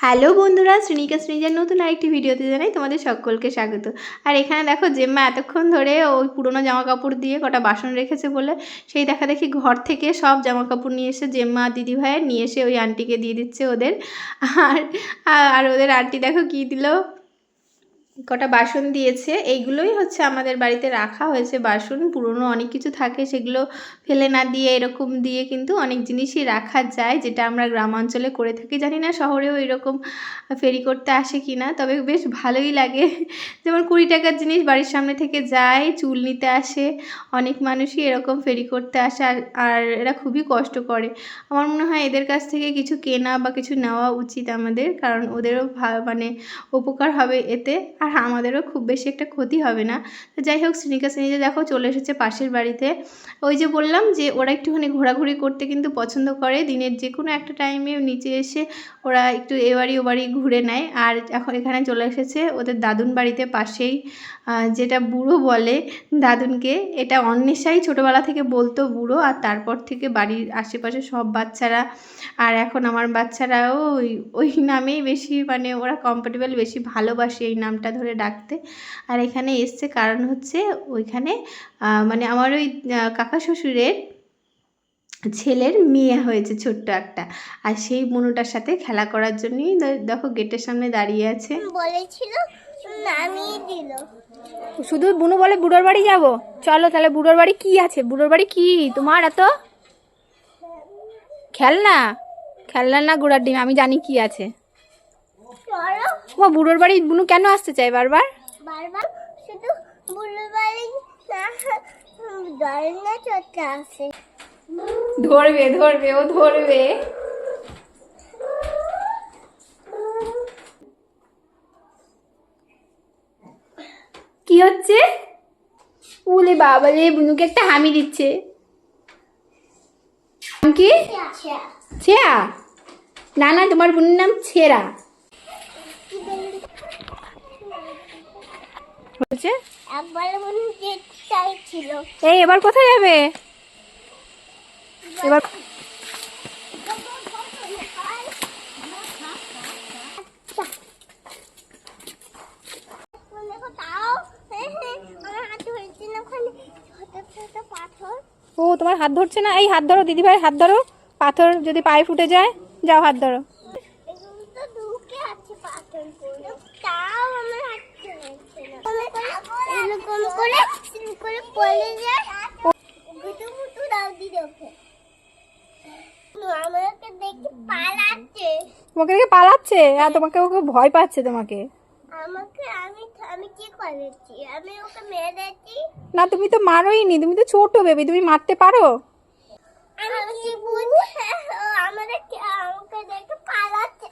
Hello বন্ধুরা, শ্রীনিকা শ্রেণীজার নতুন আরেকটি ভিডিওতে জানাই তোমাদের সকলকে স্বাগত। আর এখানে দেখো জেম্মা এতক্ষণ ধরে ওই পুরনো জামা কাপড় দিয়ে কটা বাসন রেখেছে বলে, সেই দেখা দেখি ঘর থেকে সব জামা কাপড় নিয়ে এসে জেম্মা দিদি ভাইয়ের নিয়ে এসে ওই আন্টিকে দিয়ে দিচ্ছে ওদের। আর আর ওদের আন্টি দেখো কী দিল? কটা বাসন দিয়েছে, এইগুলোই হচ্ছে আমাদের বাড়িতে রাখা হয়েছে। বাসন, পুরনো অনেক কিছু থাকে, সেগুলো ফেলে না দিয়ে, এরকম দিয়ে কিন্তু অনেক জিনিসই রাখা যায়, যেটা আমরা গ্রামাঞ্চলে করে থাকি। জানি না শহরেও এরকম ফেরি করতে আসে কি না তবে বেশ ভালোই লাগে। যেমন কুড়ি টাকার জিনিস বাড়ির সামনে থেকে যায়, চুল নিতে আসে, অনেক মানুষই এরকম ফেরি করতে আসে, আর এরা খুবই কষ্ট করে। আমার মনে হয় এদের কাছ থেকে কিছু কেনা বা কিছু নেওয়া উচিত আমাদের, কারণ ওদেরও মানে উপকার হবে এতে। আর আমাদেরও খুব বেশি একটা ক্ষতি হবে না। তো যাই হোক, শ্রীনিকা শ্রেণীতে দেখো চলে এসেছে পাশের বাড়িতে। ওই যে বললাম যে ওরা একটুখানি ঘোরাঘুরি করতে কিন্তু পছন্দ করে। দিনের যে কোনো একটা টাইমে নিচে এসে ওরা একটু এ বাড়ি ও বাড়ি ঘুরে নেয়। আর এখন এখানে চলে এসেছে ওদের দাদুন বাড়িতে পাশেই যেটা বুড়ো বলে দাদুনকে। এটা অন্বেষাই ছোটোবেলা থেকে বলতো বুড়ো, আর তারপর থেকে বাড়ির আশেপাশে সব বাচ্চারা। আর এখন আমার বাচ্চারাও ওই ওই নামেই বেশি মানে ওরা কমফোর্টেবল বেশি ভালোবাসে এই নামটা ধরে ডাকতে। আর এখানে এসছে কারণ হচ্ছে ওইখানে মানে আমার ওই কাকা শ্বশুরের ছেলের মেয়ে হয়েছে ছোট্ট একটা। আর সেই বুনুটার সাথে খেলা করার জন্যই দেখো গেটের সামনে দাঁড়িয়ে আছে। বলেছিল শুধু বুনু বলে বুড়োর বাড়ি যাব? চলো তাহলে বুড়োর বাড়ি কি আছে? বুড়োর বাড়ি কি? তোমার এত? খেলনা? খেলনা না গুড়ার ডিম আমি জানি কি আছে। চলো বুড়োর বাড়ি বুনু কেন আসতে চাই বারবার? বারবার শুধু বুলু বাড়ি না দল না চলতে আসে। ধরবে ধরবে ও ধরবে। কি হচ্ছে? উলে বাবা রে বুনুকে একটা হামি দিচ্ছে। কি? ছেয়া? না না তোমার বোনের নাম ছেঁড়া। বলছে? এই এবার কোথায় যাবে? এবার হ্যাঁ, হ্যাঁ, ও তোমার হাত ধরছে না? এই হাত ধরো দিদি ভাই হাত ধরো। পাথর যদি পায়ে ফুটে যায় যাও হাত ধরো। এরকম করে করে পড়ে যায়। গুটু গুটু দাও দিদি ওকে। আমাকে দেখে পালাচ্ছে। তোমাকে দেখে পালাচ্ছে? আর তোমাকে ওকে ভয় পাচ্ছে তোমাকে? আমাকে আমি আমি কি করেছি? আমি ওকে মেরেছি। না তুমি তো মারোই নি তুমি তো ছোট বেবি তুমি মারতে পারো? আমি কি বলব হ্যাঁ, হ্যাঁ, আমাদের আমাকে দেখে পালাচ্ছে।